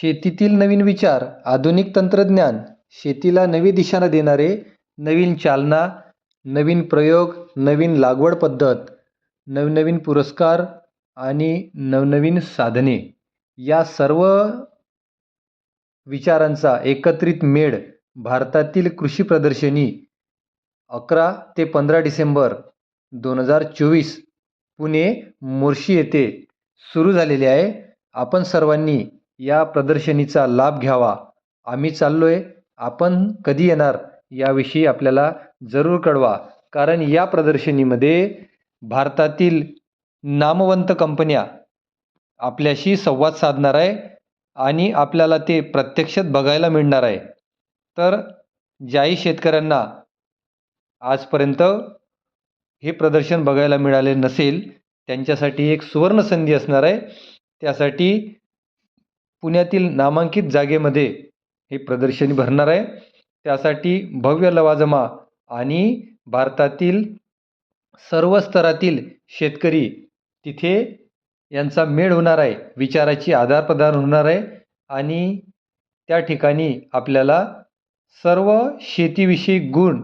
शेतीतील नवीन विचार आधुनिक तंत्रज्ञान शेतीला नवी दिशा देणारे नवीन चालना नवीन प्रयोग नवीन लागवड पद्धत नवनवीन पुरस्कार आणि नवनवीन साधने. या सर्व विचारांचा एकत्रित मेळ भारतातील कृषी प्रदर्शनी अकरा ते पंधरा डिसेंबर दोन हजार चोवीस पुणे मोर्शी येथे सुरू झालेले आहे. आपण सर्वांनी या प्रदर्शनीचा लाभ घ्यावा. आम्ही चाललो आहे आपण कधी येणार याविषयी आपल्याला जरूर कळवा. कारण या प्रदर्शनीमध्ये भारतातील नामवंत कंपन्या आपल्याशी संवाद साधणार आहे आणि आपल्याला ते प्रत्यक्षात बघायला मिळणार आहे. तर ज्याही शेतकऱ्यांना आजपर्यंत हे प्रदर्शन बघायला मिळाले नसेल त्यांच्यासाठी एक सुवर्णसंधी असणार आहे. त्यासाठी पुण्यातील नामांकित जागेमध्ये हे प्रदर्शनी भरणार आहे. त्यासाठी भव्य लवाजमा आणि भारतातील सर्व स्तरातील शेतकरी तिथे यांचा मेळ होणार आहे. विचाराची आदानप्रदान होणार आहे आणि त्या ठिकाणी आपल्याला सर्व शेतीविषयी गुण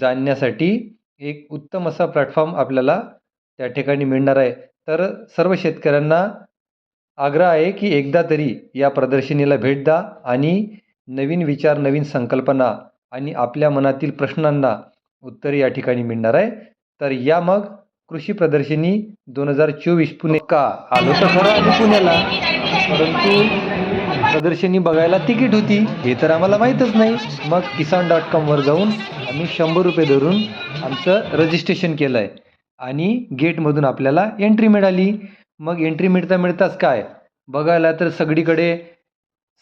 जाणण्यासाठी एक उत्तम असा प्लॅटफॉर्म आपल्याला त्या ठिकाणी मिळणार आहे. तर सर्व शेतकऱ्यांना आग्रह आहे की एकदा तरी या प्रदर्शनीला भेट द्या आणि नवीन विचार नवीन संकल्पना आणि आपल्या मनातील प्रश्नांना उत्तर या ठिकाणी मिळणार आहे. तर या मग कृषी प्रदर्शनी दोन हजार चोवीस पुणे का आलो तर खरं आम्ही पुण्याला. परंतु प्रदर्शनी बघायला तिकीट होती. हे तर आम्हाला माहीतच नाही. मग किसान डॉट कॉमवर जाऊन आम्ही शंभर रुपये धरून आमचं रजिस्ट्रेशन केलं आहे आणि गेटमधून आपल्याला एंट्री मिळाली. मग एंट्री मिळता मिळताच काय? बघायला तर सगळीकडे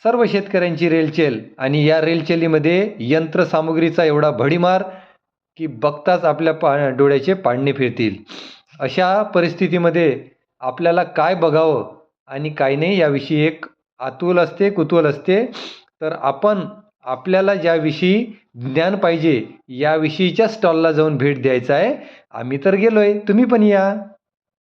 सर्व शेतकऱ्यांची रेलचेल आणि या रेलचेलीमध्ये यंत्रसामुग्रीचा एवढा भडीमार की बघताच आपल्या पा डोळ्याचे पाडणे फिरतील. अशा परिस्थितीमध्ये आपल्याला काय बघावं? आणि काय नाही याविषयी एक आतुल असते कुतूहल असते. तर आपण आपल्याला ज्याविषयी ज्ञान पाहिजे याविषयीच्या स्टॉलला जाऊन भेट द्यायचा आहे. आम्ही तर गेलो आहे तुम्ही पण या.